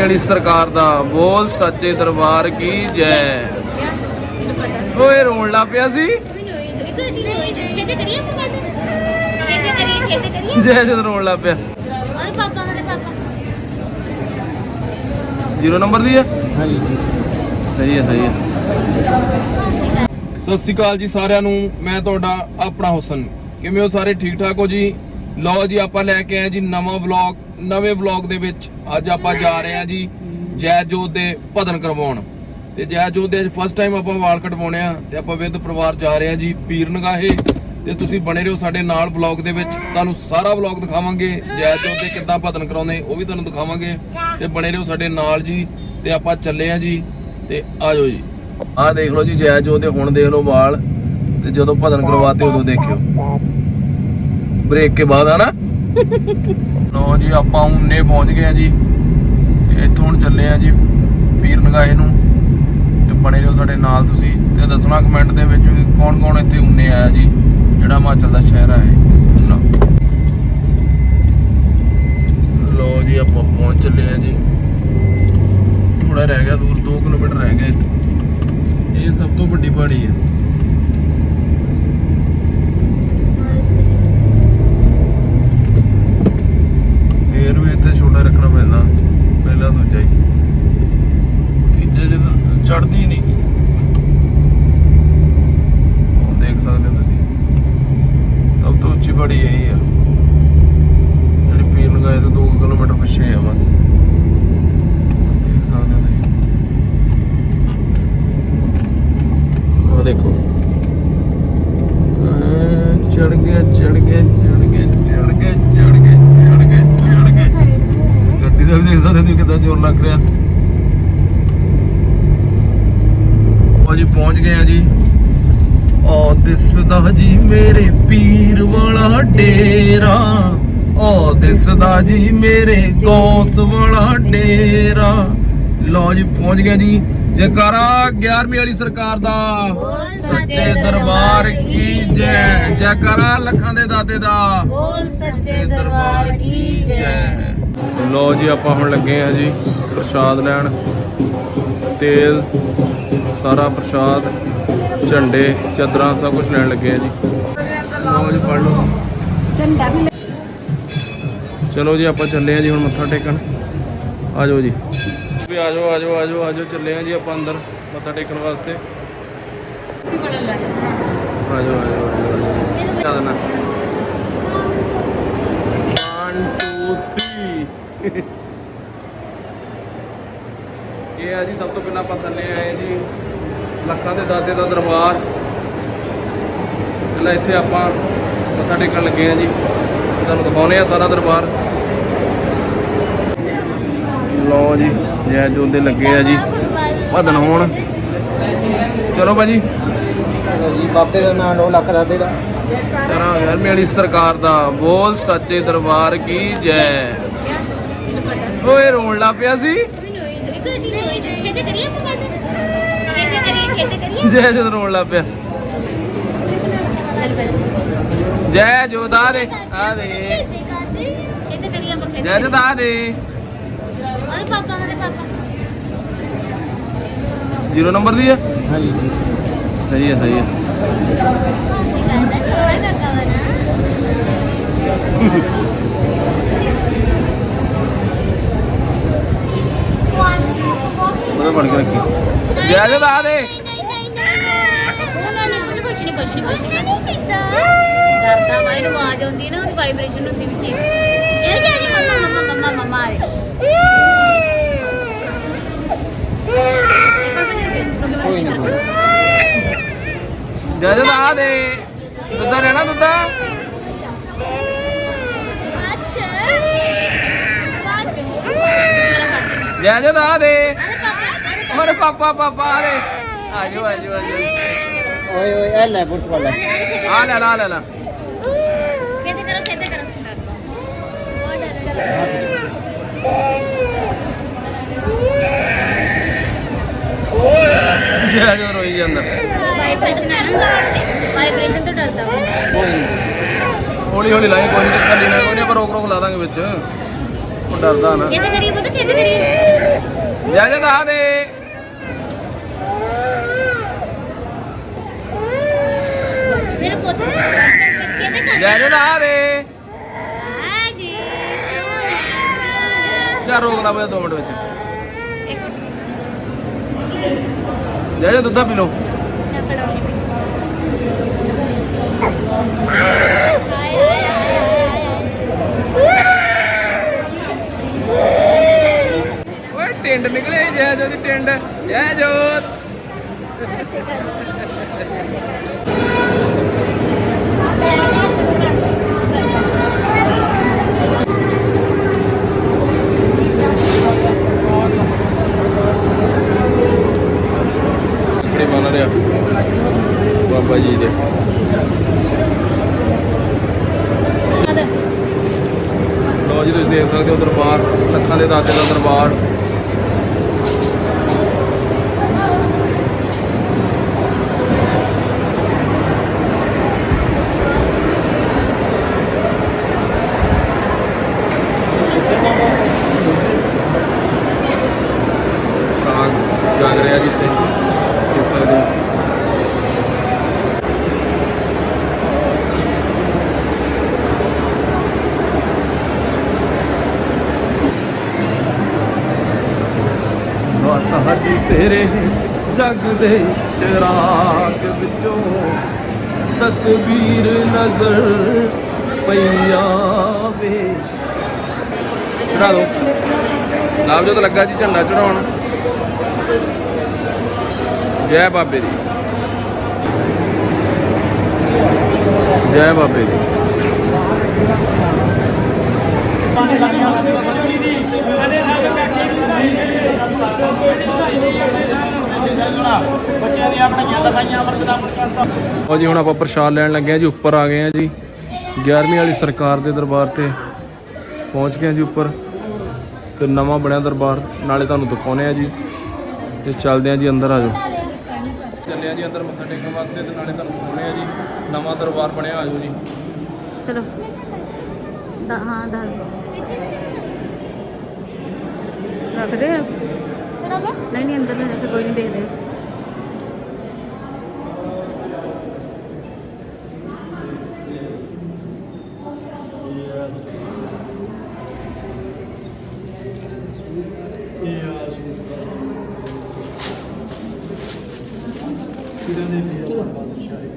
ਵਾਲੀ ਸਰਕਾਰ ਦਾ ਬੋਲ ਸੱਚੇ ਦਰਬਾਰ ਕੀ ਜੈ। ਓਏ, ਰੋਣ ਲੱਗ ਪਿਆ ਸੀ? ਜੈ ਜਦ ਰੋਣ ਲੱਗ ਪਿਆ। ਜ਼ੀਰੋ ਨੰਬਰ ਦੀ ਹੈ? ਸਹੀ ਹੈ ਸਹੀ ਹੈ। ਸਤਿ ਸ਼੍ਰੀ ਅਕਾਲ ਜੀ ਸਾਰਿਆਂ ਨੂੰ। ਮੈਂ ਤੁਹਾਡਾ ਆਪਣਾ ਹੁਸਨ। ਕਿਵੇਂ ਹੋ ਸਾਰੇ? ਠੀਕ ਠਾਕ ਹੋ ਜੀ? ਲਓ ਜੀ, ਆਪਾਂ ਲੈ ਕੇ ਆਏ ਜੀ ਨਵਾਂ ਵਲੌਗ ਨਵੇਂ ਵਲੌਗ ਦੇ ਵਿੱਚ ਅੱਜ ਆਪਾਂ ਜਾ ਰਹੇ ਹਾਂ ਜੀ ਜੈ ਜੋਤ ਦੇ ਭਜਨ ਕਰਵਾਉਣ। ਤੇ ਜੈ ਜੋਤ ਦੇ ਅੱਜ ਫਸਟ ਟਾਈਮ ਆਪਾਂ ਵਾਲ ਕਟਵਾਉਣੇ ਆ ਤੇ ਆਪਾਂ ਵਿਦ ਪਰਿਵਾਰ ਜਾ ਰਹੇ ਹਾਂ ਜੀ ਪੀਰ ਨਗਾਹੇ। ਤੇ ਤੁਸੀਂ ਬਣੇ ਰਹੋ ਸਾਡੇ ਨਾਲ ਵਲੌਗ ਦੇ ਵਿੱਚ। ਤੁਹਾਨੂੰ ਸਾਰਾ ਵਲੌਗ ਦਿਖਾਵਾਂਗੇ ਜੈ ਜੋਤ ਦੇ ਕਿੱਦਾਂ ਭਜਨ ਕਰਾਉਂਦੇ, ਉਹ ਵੀ ਤੁਹਾਨੂੰ ਦਿਖਾਵਾਂਗੇ। ਤੇ ਬਣੇ ਰਹੋ ਸਾਡੇ ਨਾਲ ਜੀ ਤੇ ਆਪਾਂ ਚੱਲੇ ਆ ਜੀ ਤੇ ਆਜੋ ਜੀ। ਆਹ ਦੇਖ ਲਓ ਜੀ ਜੈ ਜੋਤ ਦੇ ਹੁਣ ਦੇਖ ਲਓ ਵਾਲ ਤੇ ਜਦੋਂ ਭਜਨ ਕਰਵਾਤੇ ਉਦੋਂ ਦੇਖਿਓ। ਬ੍ਰੇਕ ਕੇ ਬਾਅਦ ਆ ਨਾ? ਲਓ ਜੀ, ਆਪਾਂ ਉਨੇ ਪਹੁੰਚ ਗਏ ਆ ਜੀ। ਤੇ ਇੱਥੋਂ ਹੁਣ ਚੱਲੇ ਆ ਜੀ ਪੀਰ ਨਗਾਹੇ ਨੂੰ। ਤੇ ਬਣੇ ਰਹੋ ਸਾਡੇ ਨਾਲ ਤੁਸੀਂ। ਤੇ ਦੱਸਣਾ ਕਮੈਂਟ ਦੇ ਵਿੱਚ ਵੀ ਕੌਣ ਕੌਣ ਇੱਥੇ ਉਨੇ ਆਇਆ ਜੀ, ਜਿਹੜਾ ਹਿਮਾਚਲ ਦਾ ਸ਼ਹਿਰ ਹੈ। ਉਨਾ। ਲਓ ਜੀ, ਆਪਾਂ ਪਹੁੰਚ ਚੱਲੇ ਆ ਜੀ। ਥੋੜਾ ਰਹਿ ਗਿਆ ਦੂਰ 2 ਕਿਲੋਮੀਟਰ ਰਹਿ ਗਿਆ ਇੱਥੇ। ਇਹ ਸਭ ਤੋਂ ਵੱਡੀ ਪਹਾੜੀ ਹੈ ਗੇਅਰ ਵੀ ਇੱਥੇ ਛੋਟਾ ਰੱਖਣਾ ਪੈਂਦਾ ਪਹਿਲਾਂ ਦੂਜਾ ਹੀ ਤੀਜੇ ਜਦ ਚੜਦੀ ਨਹੀਂ ਉਹ ਦੇਖ ਸਕਦੇ ਹੋ ਤੁਸੀਂ ਸਭ ਤੋਂ ਉੱਚੀ ਪਹਾੜੀ ਇਹੀ ਆ ਜਿਹੜੀ ਪੀਰ ਲਗਾਏ ਤੋਂ 2 ਕਿਲੋਮੀਟਰ ਪਿੱਛੇ ਆ ਬਸ ਦੇਖ ਸਕਦੇ ਹੋ ਤੁਸੀਂ ਉਹ ਦੇਖੋ ਚੜ ਗਿਆ ਚੜ ਗਿਆ ਚੜ ਗਿਆ ਚੜ ਗਿਆ ਚੜ ਗਿਆ ਚੜ ਗਿਆ ਚੜ ਗਿਆ ਗੱਡੀ ਦਾ ਵੀ ਦੇਖ ਸਕਦੇ ਹੋ ਕਿਦਾਂ ਜ਼ੋਰ ਲੱਗ ਰਿਹਾ ਉਹ ਜੀ ਪਹੁੰਚ ਗਏ ਆ ਜੀ। ਉਹ ਦਿਸਦਾ ਜੀ ਮੇਰੇ ਪੀਰ ਵਾਲਾ ਡੇਰਾ। ਉਹ ਦਿਸਦਾ ਜੀ ਮੇਰੇ ਗੌਸ ਵਾਲਾ ਡੇਰਾ। ਲਓ ਜੀ ਪਹੁੰਚ ਗਏ ਜੀ। ਜੈਕਾਰਾ 11ਵੀਂ ਵਾਲੀ ਸਰਕਾਰ ਦਾ। ਸੱਚੇ ਦਰਬਾਰ ਕੀ ਜੈ। ਜੈਕਾਰਾ ਲੱਖਾਂ ਦੇ ਦਾਤੇ ਦਾ। ਬੋਲ ਸੱਚੇ ਦਰਬਾਰ ਕੀ ਜੈ। ਲੋ ਜੀ ਆਪਾਂ ਹੁਣ ਲੱਗੇ ਆ ਜੀ ਪ੍ਰਸ਼ਾਦ ਲੈਣ। ਤੇਲ ਸਾਰਾ ਪ੍ਰਸ਼ਾਦ ਝੰਡੇ ਚਾਦਰਾਂ ਸਭ ਕੁਝ ਲੈਣ ਲੱਗੇ ਆ ਜੀ। ਲੋ ਜੀ ਪੜ ਲਓ। ਝੰਡਾ ਵੀ ਚਲੋ ਜੀ ਆਪਾਂ ਚੱਲੇ ਆ ਜੀ ਹੁਣ ਮੱਥਾ ਟੇਕਣ। ਆ ਜਾਓ ਜੀ। ਵੀ ਆ ਜਾਓ ਆ ਜਾਓ ਆ ਜਾਓ ਆ ਜਾਓ ਚੱਲੇ ਆ ਜੀ ਆਪਾਂ ਅੰਦਰ ਮੱਥਾ ਟੇਕਣ ਵਾਸਤੇ। ਆ ਜਾਓ ਆ ਜਾਓ ਆ ਜਾਓ ਕਿਆ ਦੇਣਾ 1 2 3 ਇਹ ਆ ਜੀ ਸਭ ਤੋਂ ਪਹਿਲਾਂ ਆਪਾਂ ਥੱਲੇ ਆਏ ਜੀ ਲੱਖਾਂ ਦੇ ਦਾਦੇ ਦਾ ਦਰਬਾਰ। ਪਹਿਲਾਂ ਇੱਥੇ ਆਪਾਂ ਮੱਥਾ ਟੇਕਣ ਲੱਗੇ ਆ ਜੀ। ਤੁਹਾਨੂੰ ਦਿਖਾਉਨੇ ਆ ਸਾਰਾ ਦਰਬਾਰ। ਲਓ ਜੀ ਜੈ ਜੋਤ ਦੇ ਲੱਗੇ ਆ ਜੀ। ਭਦਨ ਹੋਣ। ਚਲੋ ਭਾਜੀ। ਜੀ ਬਾਬੇ ਦਾ ਨਾਮ 9 ਲੱਖ ਦਾ। ਦੇਦਾ ਤੇਰਾ ਯਾਰ ਵਾਲੀ ਸਰਕਾਰ ਦਾ। ਬੋਲ ਸੱਚੇ ਦਰਬਾਰ ਕੀ ਜੈ। ਓਏ ਰੋਣ ਲੱਗ ਪਿਆ ਸੀ। ਜੈ ਜਦ ਰੋਣ ਲੱਗ ਪਿਆ ਚੱਲ ਪਹਿਲਾਂ ਜੈ ਜੋਦਾ ਦੇ ਆ ਦੇ ਜੈ ਜਦ ਆ ਦੇ ਅਰੇ ਪਾਪਾ ਵਾਲੇ ਪਾਪਾ ਜ਼ੀਰੋ ਨੰਬਰ ਦੀ ਹੈ ਹਾਂਜੀ ਸਹੀ ਹੈ ਸਹੀ ਹੈ ਛੋਟਾ ਕਾਕਾ ਵਾ ਉਹਦੇ ਬਣ ਕੇ ਰੱਖੀ। ਜੈ ਦੇ। ਨੇ ਕੁਝ ਕੁਝ ਨਹੀਂ ਕੁਝ ਨਹੀਂ ਕੁਝ ਨਹੀਂ ਕੀਤਾ ਡਰਦਾ ਬਾਈ ਨੂੰ ਆਵਾਜ਼ ਆਉਂਦੀ ਨਾ ਉਹਦੀ ਵਾਈਬ੍ਰੇਸ਼ਨ ਹੁੰਦੀ ਵਿੱਚ। ਇਹ ਕੀ ਹੈ ਮੰਮਾ ਮੰਮਾ ਮੰਮਾ ਮੰਮਾ ਕੋਈ ਜੈ ਜਦ ਆ ਦੇ। ਦੁੱਧਾ ਰਹਿਣਾ ਦੁੱਧਾ? ਜੈ ਜਦ ਦੇ। ਓਰੇ ਪਾਪਾ ਪਾਪਾ ਆ ਦੇ ਆ ਜਾਓ ਆ ਜਾਓ ਆ ਜਾਓ ਓਏ ਓਏ ਇਹ ਲੈ ਪੁੱਛ ਵਾਲਾ। ਆ ਲੈ ਲਾ ਲੈ ਲਾ। ਕਹਿੰਦੇ ਕਰੋ ਕਹਿੰਦੇ ਕਰੋ। ਜੈ ਜਦ ਰੋਈ ਜਾਂਦਾ। ਵਾਈਬ੍ਰੇਸ਼ਨ ਹੈ ਨਾ ਵਾਈਬ੍ਰੇਸ਼ਨ ਤੋਂ ਡਰਦਾ ਹੌਲੀ ਹੌਲੀ ਲਾਈ ਕੋਈ ਨਹੀਂ ਕੱਲੀ ਨਾ ਕੋਈ ਨਹੀਂ ਰੋਕ ਰੋਕ ਲਾ ਦਾਂਗੇ ਵਿੱਚ। ਉਹ ਡਰਦਾ ਨਾ। ਕਿੱਥੇ ਕਰੀਏ ਪੁੱਤ ਕਿੱਥੇ ਕਰੀਏ। ਜਾ ਜਾ ਦੱਸ ਦੇ। ਰਾਦੇ ਚਾ ਰੋਕ ਲਾ ਬਈ 2 ਮਿੰਟ ਵਿੱਚ। ਜਾ ਜਾ ਦੁੱਧਾ ਪੀ ਲਓ। ਓਏ ਟਿੰਡ ਨਿਕਲੇ, ਜੈ ਜੋਤ ਟਿੰਡ ਜੈ ਜੋਤ। ਜੀ ਦੇ। ਲੋ ਜੀ ਤੁਸੀਂ ਦੇਖ ਸਕਦੇ ਹੋ ਦਰਬਾਰ ਲੱਖਾਂ ਦੇ ਦਾਤੇ ਦਾ ਦਰਬਾਰ ਸਾਗ ਜਾਗ ਰਿਹਾ ਜਿੱਥੇ ਦੇਖ ਸਕਦੇ ਹੋ ਰਾਤ ਹਜੀ ਤੇਰੇ ਜਗ ਦੇ ਚਿਰਾਗ ਵਿੱਚੋਂ ਤਸਵੀਰ ਨਜ਼ਰ ਪਈਆ ਚੜਾ ਦੋ। ਨਾਮ ਜਦ ਲੱਗਾ ਜੀ ਝੰਡਾ ਚੜਾਉਣ ਜੈ ਬਾਬੇ ਦੀ। ਜੈ ਬਾਬੇ ਦੀ। ਉਹ ਜੀ, ਹੁਣ ਆਪਾਂ ਪ੍ਰਸ਼ਾਦ ਲੈਣ ਲੱਗੇ ਆ ਜੀ, ਉੱਪਰ ਆ ਗਏ ਆ ਜੀ। 11ਵੀਂ ਵਾਲੀ ਸਰਕਾਰ ਦੇ ਦਰਬਾਰ ਤੇ ਪਹੁੰਚ ਗਏ ਆ ਜੀ ਉੱਪਰ। ਤੇ ਨਵਾਂ ਬਣਿਆ ਦਰਬਾਰ, ਨਾਲੇ ਤੁਹਾਨੂੰ ਦਿਖਾਉਨੇ ਆ ਜੀ। ਤੇ ਚੱਲਦੇ ਆ ਜੀ, ਅੰਦਰ ਆ ਜਾਓ। ਚੱਲੇ ਆ ਜੀ, ਅੰਦਰ ਮੱਥਾ ਟੇਕਣ ਵਾਸਤੇ ਤੇ ਨਾਲੇ ਤੁਹਾਨੂੰ ਦਿਖਾਉਨੇ ਆ ਜੀ, ਨਵਾਂ ਦਰਬਾਰ ਬਣਿਆ, ਆ ਜਾਓ ਜੀ। ਚਲੋ। ਦਾ ਹਾਂ, ਦੱਸ रख दे नहीं नहीं अंदर नहीं रखते कोई नहीं देख दे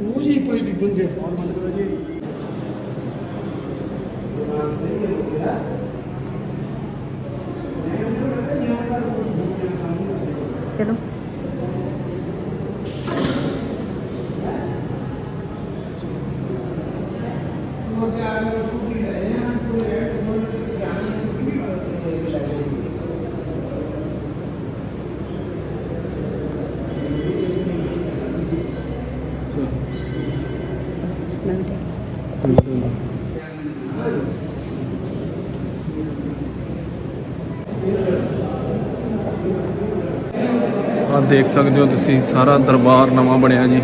मुझे कोई भी गुंजे और मतलब ये ਆ ਦੇਖ ਸਕਦੇ ਹੋ ਤੁਸੀਂ ਸਾਰਾ ਦਰਬਾਰ ਨਵਾਂ ਬਣਿਆ ਜੀ।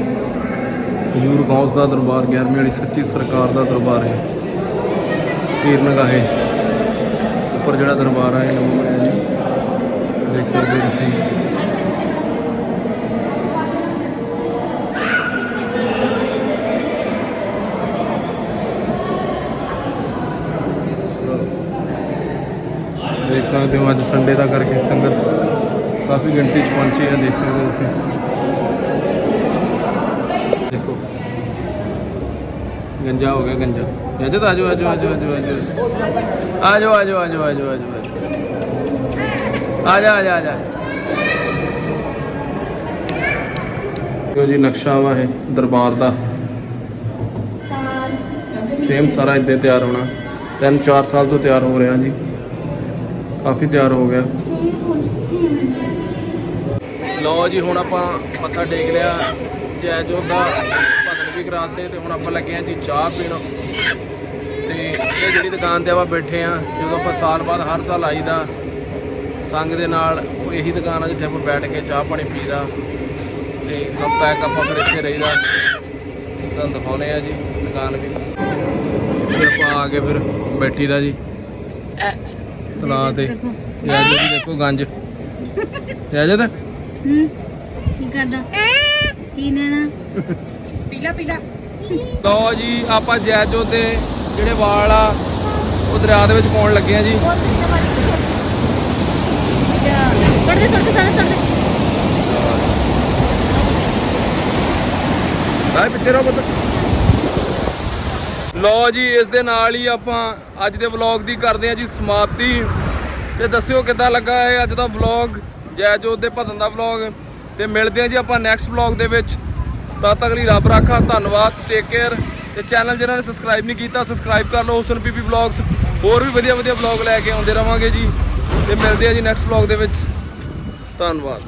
ਹਜੂਰ ਗੌਸ ਦਾ ਦਰਬਾਰ 11ਵੀਂ ਵਾਲੀ ਸੱਚੀ ਸਰਕਾਰ ਦਾ ਦਰਬਾਰ ਹੈ। ਪੀਰ ਨਗਾਹੇ। ਉੱਪਰ ਜਿਹੜਾ ਦਰਬਾਰ ਹੈ ਦੇਖ ਸਕਦੇ ਹੋ ਤੁਸੀਂ। ਦੇਖ ਸਕਦੇ ਹੋ, ਅੱਜ ਸੰਡੇ ਦਾ ਕਰਕੇ ਸੰਗਤ ਕਾਫੀ ਗਿਣਤੀ ਚ ਪਹੁੰਚੀ ਹੈ, ਦੇਖ ਸਕਦੇ ਹੋ ਤੁਸੀਂ। ਦੇਖੋ। ਗੰਜਾ ਹੋ ਗਿਆ ਗੰਜਾ। ਜਦ ਆਜੋ ਆਜੋ ਆਜੋ ਆਜੋ ਆਜੋ ਆਜੋ ਆਜੋ ਆਜੋ ਆਜੋ ਆਜੋ ਆਜਾ ਆਜਾ ਆਜਾ ਇਹ ਜੀ ਨਕਸ਼ਾ ਵਾ ਹੈ ਦਰਬਾਰ ਦਾ। ਸੇਮ ਸਾਰਾ ਇੱਦਾਂ ਤਿਆਰ ਹੋਣਾ। ਤਿੰਨ, ਚਾਰ ਸਾਲ ਤੋਂ ਤਿਆਰ ਹੋ ਰਿਹਾ ਜੀ। ਕਾਫੀ ਤਿਆਰ ਹੋ ਗਿਆ। ਲਓ ਜੀ, ਹੁਣ ਆਪਾਂ ਮੱਥਾ ਟੇਕ ਲਿਆ। ਜੈ ਦਾ ਭਜਨ ਵੀ ਕਰਾਤੇ ਤੇ ਹੁਣ ਆਪਾਂ ਲੱਗੇ ਆ ਜੀ ਚਾਹ ਪੀਣ। ਤੇ ਇਹ ਜਿਹੜੀ ਦੁਕਾਨ ਤੇ ਆਪਾਂ ਬੈਠੇ ਆ ਜਦੋਂ ਆਪਾਂ ਸਾਲ ਬਾਅਦ ਹਰ ਸਾਲ ਆਈਦਾ ਸੰਗ ਦੇ ਨਾਲ ਉਹ ਇਹੀ ਦੁਕਾਨ ਆ ਜਿੱਥੇ ਆਪਾਂ ਬੈਠ ਕੇ ਚਾਹ ਪਾਣੀ ਪੀਦਾ। ਤੇ ਹਫਤਾ ਇੱਕ ਆਪਾਂ ਫਿਰ ਇੱਥੇ ਰਹੀਦਾ। ਤੁਹਾਨੂੰ ਦਿਖਾਉਨੇ ਆ ਜੀ ਦੁਕਾਨ ਵੀ। ਫਿਰ ਆਪਾਂ ਆ ਕੇ ਫਿਰ ਬੈਠੀ ਦਾ ਜੀ ਤਲਾ ਤੇ। ਦੇਖੋ। ਜੈਜੋ ਦੀ ਦੇਖੋ ਗੰਜ। ਜੈਜੋ ਤੇ। ਹੂੰ ਕੀ ਕਰਦਾ? ਕੀ ਨੈਣਾ ਪੀਲਾ ਪੀਲਾ। ਲਓ ਜੀ ਆਪਾਂ ਜੈਜੋ ਦੇ ਜਿਹੜੇ ਵਾਲ ਆ ਉਹ ਦਰਿਆ ਦੇ ਵਿੱਚ ਪਾਉਣ ਲੱਗੇ ਆ ਜੀ। ਛੱਡ ਦੇ ਛੱਡ ਦੇ ਸਾਰੇ ਛੱਡ ਦੇ ਬਾਈ ਪਿੱਛੇ ਰਹੋ ਲਓ ਜੀ ਇਸ ਦੇ ਨਾਲ ਹੀ ਆਪਾਂ ਅੱਜ ਦੇ ਵਲੌਗ ਦੀ ਕਰਦੇ ਆ ਜੀ ਸਮਾਪਤੀ। ਤੇ ਦੱਸਿਓ ਕਿੱਦਾਂ ਲੱਗਾ ਹੈ ਅੱਜ ਦਾ ਵਲੌਗ ਜੈ ਜੋਤ ਦੇ ਭਜਨ ਦਾ ਵਲੌਗ। ਤੇ ਮਿਲਦੇ ਆ ਜੀ ਆਪਾਂ ਨੈਕਸਟ ਵਲੌਗ ਦੇ ਵਿੱਚ। ਤਦ ਤੱਕ ਲਈ ਰੱਬ ਰਾਖਾ, ਧੰਨਵਾਦ ਟੇਕ ਕੇਅਰ ਤੇ ਚੈਨਲ ਜਿਹਨਾਂ ਨੇ ਸਬਸਕ੍ਰਾਈਬ ਨਹੀਂ ਕੀਤਾ ਸਬਸਕ੍ਰਾਈਬ ਕਰ ਲਓ ਹੁਸਨ ਪੀਪੀ ਵਲੌਗਸ ਹੋਰ ਵੀ ਵਧੀਆ ਵਧੀਆ ਵਲੌਗ ਲੈ ਕੇ ਆਉਂਦੇ ਰਵਾਂਗੇ ਜੀ। ਤੇ ਮਿਲਦੇ ਆ ਜੀ ਨੈਕਸਟ ਵਲੌਗ ਦੇ ਵਿੱਚ। ਧੰਨਵਾਦ।